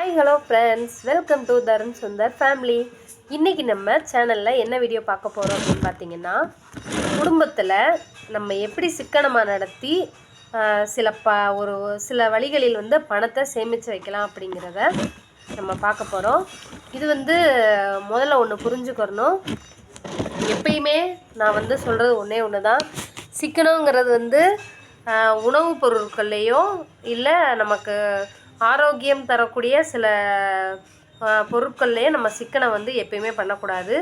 Hi hello friends welcome to Tarun Sundar family இன்றைக்கி நம்ம சேனலில் என்ன வீடியோ பார்க்க போகிறோம் அப்படின்னு பார்த்தீங்கன்னா குடும்பத்தில் நம்ம எப்படி சிக்கனமாக நடத்தி சில ப ஒரு சில வழிகளில் வந்து பணத்தை சேமித்து வைக்கலாம் அப்படிங்கிறத நம்ம பார்க்க போகிறோம் இது வந்து முதல்ல ஒன்று புரிஞ்சுக்கிறணும் எப்பயுமே நான் வந்து சொல்கிறது ஒன்றே ஒன்று தான் சிக்கனங்கிறது வந்து உணவுப் பொருட்கள்லேயோ இல்லை நமக்கு ஆரோக்கியம் தரக்கூடிய சில பொருட்கள்லேயே நம்ம சிக்கனை வந்து எப்பயுமே பண்ணக்கூடாது.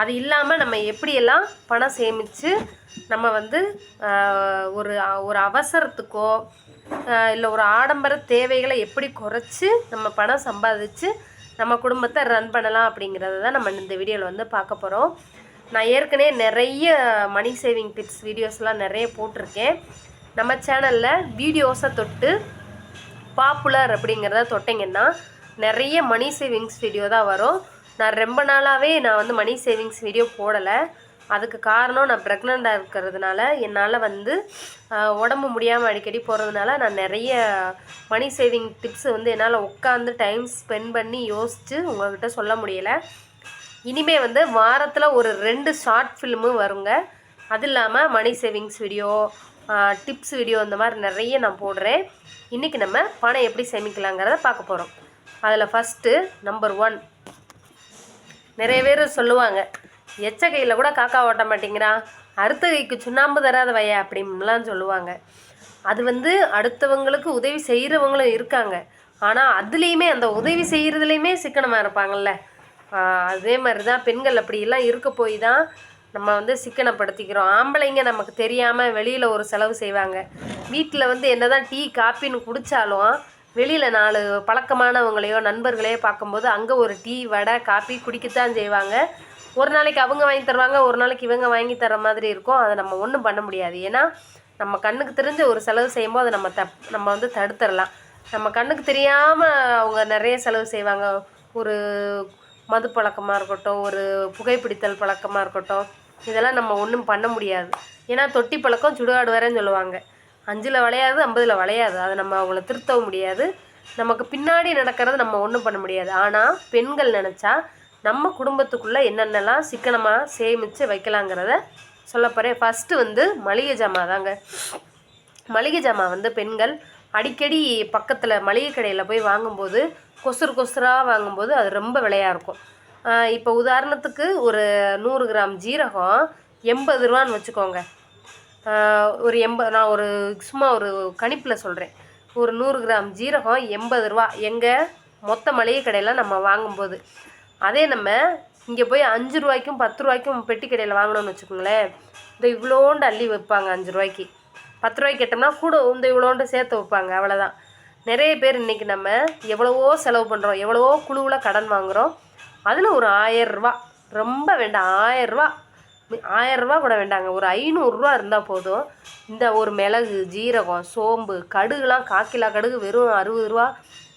அது இல்லாமல் நம்ம எப்படியெல்லாம் பணம் சேமித்து நம்ம வந்து ஒரு ஒரு அவசரத்துக்கோ இல்லை ஒரு ஆடம்பர தேவைகளை எப்படி குறைச்சி நம்ம பணம் சம்பாதிச்சு நம்ம குடும்பத்தை ரன் பண்ணலாம் அப்படிங்கிறத தான் நம்ம இந்த வீடியோவில் வந்து பார்க்க போகிறோம் நான் ஏற்கனவே நிறைய மணி சேவிங் டிப்ஸ் வீடியோஸ்லாம் நிறைய போட்டிருக்கேன். நம்ம சேனலில் வீடியோஸை தொட்டு பாப்புலர் அப்படிங்கிறத தொட்டிங்கன்னா நிறைய மணி சேவிங்ஸ் வீடியோ தான் வரும். நான் ரொம்ப நாளாகவே நான் வந்து மணி சேவிங்ஸ் வீடியோ போடலை. அதுக்கு காரணம் நான் ப்ரெக்னெண்ட்டாக இருக்கிறதுனால என்னால் வந்து உடம்பு முடியாமல் அடிக்கடி போகிறதுனால நான் நிறைய மணி சேவிங் டிப்ஸ் வந்து என்னால் உட்காந்து டைம் ஸ்பெண்ட் பண்ணி யோசித்து உங்கள்கிட்ட சொல்ல முடியலை. இனிமே வந்து வாரத்தில் ஒரு ரெண்டு ஷார்ட் ஃபில்மு வருங்க. அது இல்லாமல் money savings video tips video இந்த மாதிரி நிறைய நான் போடுறேன். இன்றைக்கி நம்ம பணம் எப்படி சேமிக்கலாங்கிறத பார்க்க போகிறோம் அதில் ஃபஸ்ட்டு நம்பர் ஒன் நிறைய பேர் சொல்லுவாங்க எச்ச கையில் கூட காக்கா ஓட்ட மாட்டேங்கிறான் அடுத்த கைக்கு சுண்ணாம்பு தராத வையா அப்படின்லாம் சொல்லுவாங்க. அது வந்து அடுத்தவங்களுக்கு உதவி செய்கிறவங்களும் இருக்காங்க. ஆனால் அதுலேயுமே அந்த உதவி செய்கிறதுலையுமே சிக்கனமாக இருப்பாங்கல்ல. அதே மாதிரி தான் பெண்கள் அப்படிலாம் இருக்க போய் தான் நம்ம வந்து சிக்கனப்படுத்திக்கிறோம். ஆம்பளைங்க நமக்கு தெரியாமல் வெளியில் ஒரு செலவு செய்வாங்க. வீட்டில் வந்து என்னதான் டீ காப்பின்னு குடித்தாலும் வெளியில் நாலு பழக்கமானவங்களையோ நண்பர்களையோ பார்க்கும்போது அங்கே ஒரு டீ வடை காப்பி குடிக்கத்தான் செய்வாங்க. ஒரு நாளைக்கு அவங்க வாங்கி தருவாங்க ஒரு நாளைக்கு இவங்க வாங்கி தர மாதிரி இருக்கும். அதை நம்ம ஒன்றும் பண்ண முடியாது. ஏன்னா நம்ம கண்ணுக்கு தெரிஞ்ச ஒரு செலவு செய்யும்போது அதை நம்ம தப் நம்ம வந்து தடுத்துடலாம். நம்ம கண்ணுக்கு தெரியாமல் அவங்க நிறைய செலவு செய்வாங்க. ஒரு மது பழக்கமாக இருக்கட்டும் ஒரு புகைப்பிடித்தல் பழக்கமாக இருக்கட்டும். இதெல்லாம் நம்ம ஒன்றும் பண்ண முடியாது. ஏன்னா தொட்டி பழக்கம் சுடுகாடு வரேன்னு சொல்லுவாங்க. அஞ்சில் வளையாது ஐம்பதில் வளையாது. அதை நம்ம அவங்கள திருத்தவும் முடியாது. நமக்கு பின்னாடி நடக்கிறது நம்ம ஒன்றும் பண்ண முடியாது. ஆனால் பெண்கள் நினச்சா நம்ம குடும்பத்துக்குள்ளே என்னென்னலாம் சிக்கனமாக சேமித்து வைக்கலாங்கிறத சொல்ல போகிறேன் ஃபஸ்ட்டு வந்து மளிகை ஜாமான் தாங்க. மளிகை ஜாமான் வந்து பெண்கள் அடிக்கடி பக்கத்தில் மளிகை கடையில் போய் வாங்கும்போது கொசுறு கொசுராக வாங்கும்போது அது ரொம்ப விலையாக இருக்கும். இப்போ உதாரணத்துக்கு ஒரு நூறு கிராம் ஜீரகம் எண்பது ரூபான்னு வச்சுக்கோங்க. ஒரு எண்பது நான் ஒரு சும்மா ஒரு கணிப்பில் சொல்கிறேன் ஒரு நூறு கிராம் ஜீரகம் எண்பது ரூபா. எங்கே? மொத்த மளிகை கடையில் நம்ம வாங்கும்போது. அதே நம்ம இங்கே போய் அஞ்சு ரூபாய்க்கும் பத்து ரூபாய்க்கும் பெட்டி கடையில் வாங்கினோம்னு வச்சுக்கோங்களேன். இந்த இவ்வளோண்டு அள்ளி வைப்பாங்க அஞ்சு ரூபாய்க்கு. பத்து ரூபாய்க்கு கேட்டோம்னா கூட இந்த இவ்வளோண்டு சேர்த்து வைப்பாங்க. அவ்வளோதான் நிறைய பேர் இன்றைக்கி நம்ம எவ்வளவோ செலவு பண்ணுறோம் எவ்வளவோ குழுவில் கடன் வாங்குகிறோம் அதில் ஒரு ஆயரூவா ரொம்ப வேண்டாம். ஆயரூவா ஆயரூவா கூட வேண்டாங்க. ஒரு ஐநூறுரூவா இருந்தால் போதும். இந்த ஒரு மிளகு ஜீரகம் சோம்பு கடுகுலாம் காக்கிலா கடுகு வெறும் அறுபது ரூபா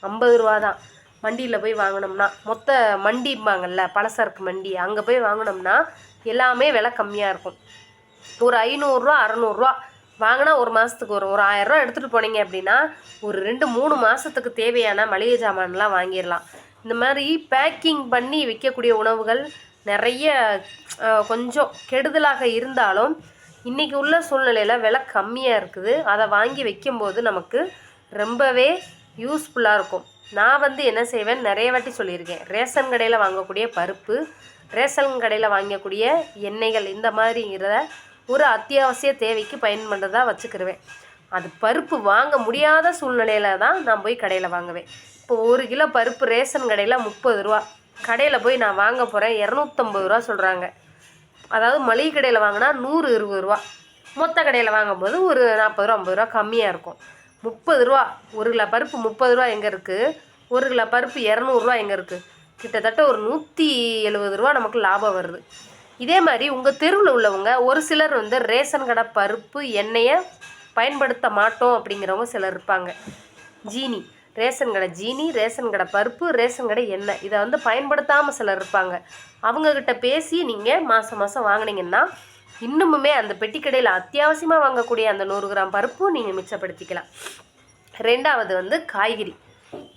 ஐம்பது ரூபா தான் மண்டியில் போய் வாங்கினோம்னா மொத்த மண்டிம்பாங்கல்ல பலசரக்கு மண்டி அங்கே போய் வாங்கினோம்னா எல்லாமே விலை கம்மியாக இருக்கும். ஒரு ஐநூறுரூவா அறநூறுரூவா. வாங்கினா ஒரு மாதத்துக்கு வரும். ஒரு ஆயிரரூவா எடுத்துகிட்டு போனீங்க அப்படின்னா ஒரு ரெண்டு மூணு மாதத்துக்கு தேவையான மளிகை சாமான்லாம் வாங்கிடலாம். இந்த மாதிரி பேக்கிங் பண்ணி விற்கக்கூடிய உணவுகள் நிறைய கொஞ்சம் கெடுதலாக இருந்தாலும் இன்றைக்கி உள்ள சூழ்நிலையில் விலை கம்மியாக இருக்குது. அதை வாங்கி வைக்கும்போது நமக்கு ரொம்பவே யூஸ்ஃபுல்லாக இருக்கும். நான் வந்து என்ன செய்வேன்? நிறைய வாட்டி சொல்லியிருக்கேன். ரேஷன் கடையில் வாங்கக்கூடிய பருப்பு ரேஷன் கடையில் வாங்கக்கூடிய எண்ணெய்கள் இந்த மாதிரிங்கிறத ஒரு அத்தியாவசிய தேவைக்கு பயன்படுறதா வச்சுக்கிருவேன். அது பருப்பு வாங்க முடியாத சூழ்நிலையில தான் நான் போய் கடையில் வாங்குவேன். இப்போ ஒரு கிலோ பருப்பு ரேஷன் கடையில் முப்பது ரூபா. கடையில் போய் நான் வாங்க போகிறேன் இரநூத்தம்பது ரூபா சொல்கிறாங்க அதாவது மளிகை கடையில் வாங்கினா நூறு இருபது ரூபா. மொத்த கடையில் வாங்கும்போது ஒரு நாற்பது ரூபா ஐம்பது ரூபா கம்மியாக இருக்கும். முப்பது ரூபா ஒரு கிலோ பருப்பு முப்பது ரூபா எங்கே இருக்குது ஒரு கிலோ பருப்பு இரநூறுவா எங்கே இருக்குது கிட்டத்தட்ட ஒரு நூற்றி எழுபது ரூபா நமக்கு லாபம் வருது. இதே மாதிரி உங்கள் தெருவில் உள்ளவங்க ஒரு சிலர் வந்து ரேஷன் கடை பருப்பு எண்ணெயை பயன்படுத்த மாட்டோம் அப்படிங்கிறவங்க சிலர் இருப்பாங்க. ஜீனி ரேஷன் கடை ஜீனி ரேஷன் கடை பருப்பு ரேஷன் கடை எண்ணெய். இதை வந்து பயன்படுத்தாமல் சிலர் இருப்பாங்க. அவங்கக்கிட்ட பேசி நீங்கள் மாதம் மாதம் வாங்கினீங்கன்னா இன்னுமுமே அந்த பெட்டி கடையில் அத்தியாவசியமாக வாங்கக்கூடிய அந்த நூறு கிராம் பருப்பும் நீங்கள் மிச்சப்படுத்திக்கலாம். ரெண்டாவது வந்து காய்கறி.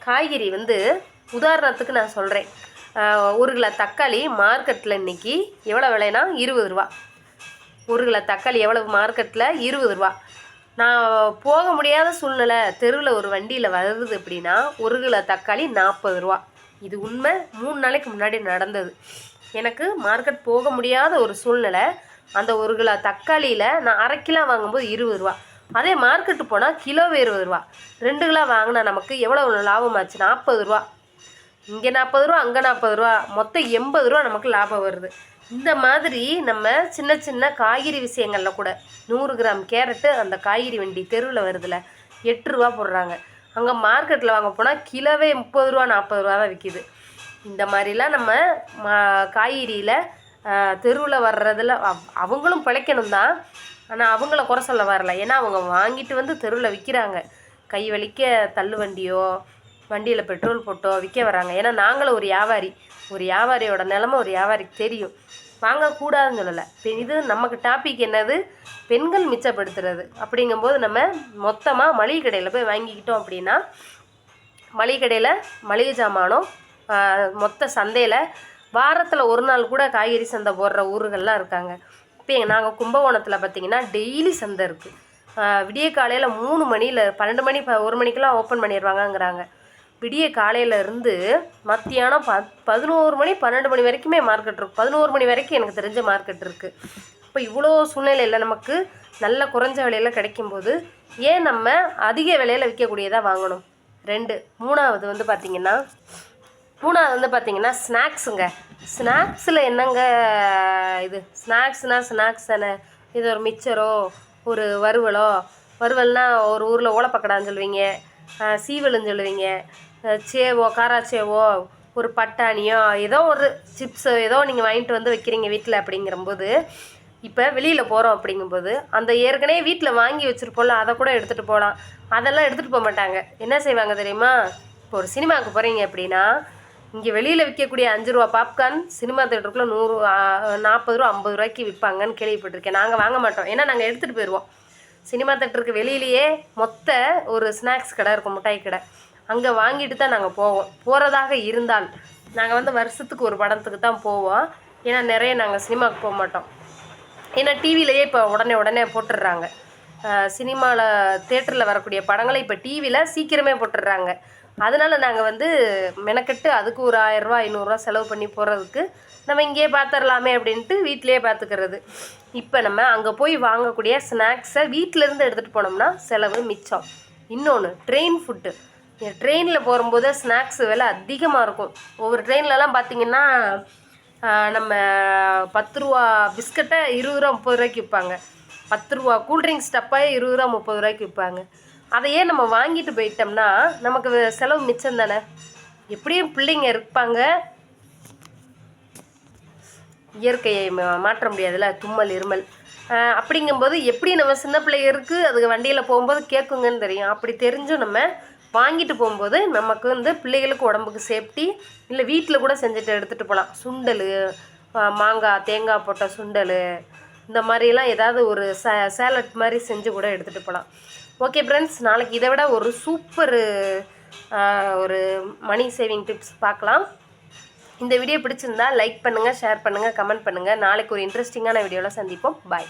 காய்கறி வந்து உதாரணத்துக்கு நான் சொல்கிறேன் ஒரு கிலோ தக்காளி மார்க்கெட்டில் இன்றைக்கி எவ்வளோ விலைனா இருபது ரூபா. ஒரு கிலோ தக்காளி எவ்வளவு மார்க்கெட்டில் இருபது ரூபா. நான் போக முடியாத சூழ்நிலை தெருவில் ஒரு வண்டியில் வருது அப்படின்னா ஒரு கிலோ தக்காளி நாற்பது ரூபா. இது உண்மை. மூணு நாளைக்கு முன்னாடி நடந்தது. எனக்கு மார்க்கெட் போக முடியாத ஒரு சூழ்நிலை அந்த ஒரு கிலோ தக்காளியில் நான் அரை கிலோ வாங்கும்போது இருபது ரூபா. அதே மார்க்கெட்டு போனால் கிலோ இருபது ரூபா. ரெண்டு கிலோ வாங்கினா நமக்கு எவ்வளோ லாபம் ஆச்சு நாற்பது ரூபா. இங்கே நாற்பது ரூபா அங்கே நாற்பது ரூபா மொத்தம் எண்பது ரூபா நமக்கு லாபம் வருது. இந்த மாதிரி நம்ம சின்ன சின்ன காய்கறி விஷயங்களில் கூட நூறு கிராம் கேரட்டு அந்த காய்கறி வண்டி தெருவில் வருதுல எட்டு ரூபா போடுறாங்க. அங்கே மார்க்கெட்டில் வாங்க போனால் கிலோவே முப்பது ரூபா நாற்பது ரூபா தான் விற்கிது இந்த மாதிரிலாம் நம்ம மா காய்கறியில் தெருவில் வர்றதில் அவ்- அவங்களும் பிழைக்கணும் தான். ஆனால் அவங்கள குறை சொல்ல வரல. ஏன்னா அவங்க வாங்கிட்டு வந்து தெருவில் விற்கிறாங்க கை வலிக்க தள்ளு வண்டியோ வண்டியில் பெட்ரோல் போட்டோ விற்க வராங்க. ஏன்னா நாங்களும் ஒரு வியாபாரி. ஒரு வியாபாரியோட நிலமை ஒரு வியாபாரிக்கு தெரியும். வாங்கக்கூடாதுன்னு சொல்லலை. பெண் இது நமக்கு டாபிக் என்னது? பெண்கள் மிச்சப்படுத்துறது. அப்படிங்கும்போது நம்ம மொத்தமாக மளிகை கடையில் போய் வாங்கிக்கிட்டோம் அப்படின்னா மளிகை கடையில் மளிகை ஜாமானும் மொத்த சந்தையில் வாரத்தில் ஒரு நாள் கூட காய்கறி சந்தை போடுற ஊர்கள்லாம் இருக்காங்க. இப்போ நாங்கள் கும்பகோணத்தில் பார்த்தீங்கன்னா டெய்லி சந்தை இருக்குது விடிய காலையில் மூணு மணியில் பன்னெண்டு மணி ஒரு மணிக்கெலாம் ஓப்பன் பண்ணிடுவாங்கங்கிறாங்க விடிய காலையில இருந்து மத்தியானம் ப பதினோரு மணி பன்னெண்டு மணி வரைக்குமே மார்க்கெட் இருக்கும் பதினோரு மணி வரைக்கும் எனக்கு தெரிஞ்ச மார்க்கெட் இருக்குது இப்போ இவ்வளோ சூழ்நிலையில் நமக்கு நல்ல குறைஞ்ச விலையில் கிடைக்கும்போது ஏன் நம்ம அதிக விலையில் விற்கக்கூடியதாக வாங்கணும்? ரெண்டு. மூணாவது வந்து பார்த்திங்கன்னா மூணாவது வந்து பார்த்திங்கன்னா ஸ்நாக்ஸுங்க ஸ்நாக்ஸில் என்னங்க இது? ஸ்நாக்ஸ்னால் ஸ்நாக்ஸ் தானே. இது ஒரு மிச்சரோ ஒரு வறுவலோ? வறுவல்னா ஒரு ஊரில் ஓலப்பக்கடான்னு சொல்லுவீங்க. சீவலுன்னு சொல்லுவீங்க. சேவோ காராச்சேவோ ஒரு பட்டாணியோ ஏதோ ஒரு சிப்ஸோ ஏதோ நீங்கள் வாங்கிட்டு வந்து வைக்கிறீங்க வீட்டில் அப்படிங்கிறம்போது இப்போ வெளியில் போகிறோம் அப்படிங்கும்போது அந்த ஏற்கனவே வீட்டில் வாங்கி வச்சுருப்போம்ல அதை கூட எடுத்துகிட்டு போகலாம் அதெல்லாம் எடுத்துகிட்டு போக மாட்டாங்க. என்ன செய்வாங்க தெரியுமா? இப்போ ஒரு சினிமாவுக்கு போகிறீங்க அப்படின்னா இங்கே வெளியில் விற்கக்கூடிய அஞ்சு ரூபா பாப்கார்ன் சினிமா தேட்டருக்குள்ளே நூறு நாற்பது ரூபா ஐம்பது ரூபாய்க்கு விற்பாங்கன்னு கேள்விப்பட்டிருக்கேன். நாங்கள் வாங்க மாட்டோம். ஏன்னா நாங்கள் எடுத்துகிட்டு போயிடுவோம் சினிமா தேட்டருக்கு வெளியிலேயே மொத்த ஒரு ஸ்நாக்ஸ் கடை இருக்கும் மிட்டாய் கடை. அங்கே வாங்கிட்டு தான் நாங்கள் போவோம். போகிறதாக இருந்தால் நாங்கள் வந்து வருஷத்துக்கு ஒரு படத்துக்கு தான் போவோம். ஏன்னா நிறைய நாங்கள் சினிமாவுக்கு போக மாட்டோம். ஏன்னா டிவிலையே இப்போ உடனே உடனே போட்டுடுறாங்க. சினிமாவில் தேட்டரில் வரக்கூடிய படங்களை இப்போ டிவியில் சீக்கிரமே போட்டுடுறாங்க. அதனால நாங்கள் வந்து மெனக்கெட்டு அதுக்கு ஒரு ஆயரூவா ஐநூறுரூவா செலவு பண்ணி போகிறதுக்கு நம்ம இங்கேயே பார்த்துடலாமே அப்படின்ட்டு வீட்டிலேயே பார்த்துக்கிறது இப்போ நம்ம அங்கே போய் வாங்கக்கூடிய ஸ்நாக்ஸை வீட்டிலேருந்து எடுத்துகிட்டு போனோம்னா செலவு மிச்சம். இன்னொன்று ட்ரெயின் ஃபுட்டு ட்ரெயினில் போகும்போது ஸ்நாக்ஸ் விலை அதிகமாக இருக்கும். ஒவ்வொரு ட்ரெயின்லலாம் பார்த்தீங்கன்னா நம்ம பத்து ரூபா பிஸ்கட்டை இருபது ரூபா முப்பது ரூபாய்க்கு விற்பாங்க. பத்து ரூபா கூல்ட்ரிங்க்ஸ் டப்பாயே இருபது ரூபா முப்பது ரூபாய்க்கு விற்பாங்க. அதையே நம்ம வாங்கிட்டு போயிட்டோம்னா நமக்கு செலவு மிச்சம் தானே? எப்படியும் பிள்ளைங்க இருப்பாங்க. இயற்கையை மாற்ற முடியாதுல்ல? தும்மல் இருமல். அப்படிங்கும்போது எப்படி நம்ம சின்ன பிள்ளைங்களுக்கு அதுக்கு வண்டியில் போகும்போது கேட்குங்கன்னு தெரியும். அப்படி தெரிஞ்சும் நம்ம வாங்கிட்டு போகும்போது நமக்கு வந்து பிள்ளைகளுக்கு உடம்புக்கு சேஃப்டி இல்லை வீட்டில் கூட செஞ்சுட்டு எடுத்துகிட்டு போகலாம் சுண்டல் மாங்காய் தேங்காய் போட்ட சுண்டல் இந்த மாதிரிலாம் ஏதாவது ஒரு ச சேலட் மாதிரி செஞ்சு கூட எடுத்துகிட்டு போகலாம் ஓகே ஃப்ரெண்ட்ஸ் நாளைக்கு இதை விட ஒரு சூப்பர் ஒரு மணி சேவிங் டிப்ஸ் பார்க்கலாம். இந்த வீடியோ பிடிச்சிருந்தா லைக் பண்ணுங்கள் ஷேர் பண்ணுங்கள் கமெண்ட் பண்ணுங்கள் நாளைக்கு ஒரு இன்ட்ரெஸ்டிங்கான வீடியோவில் சந்திப்போம். பாய்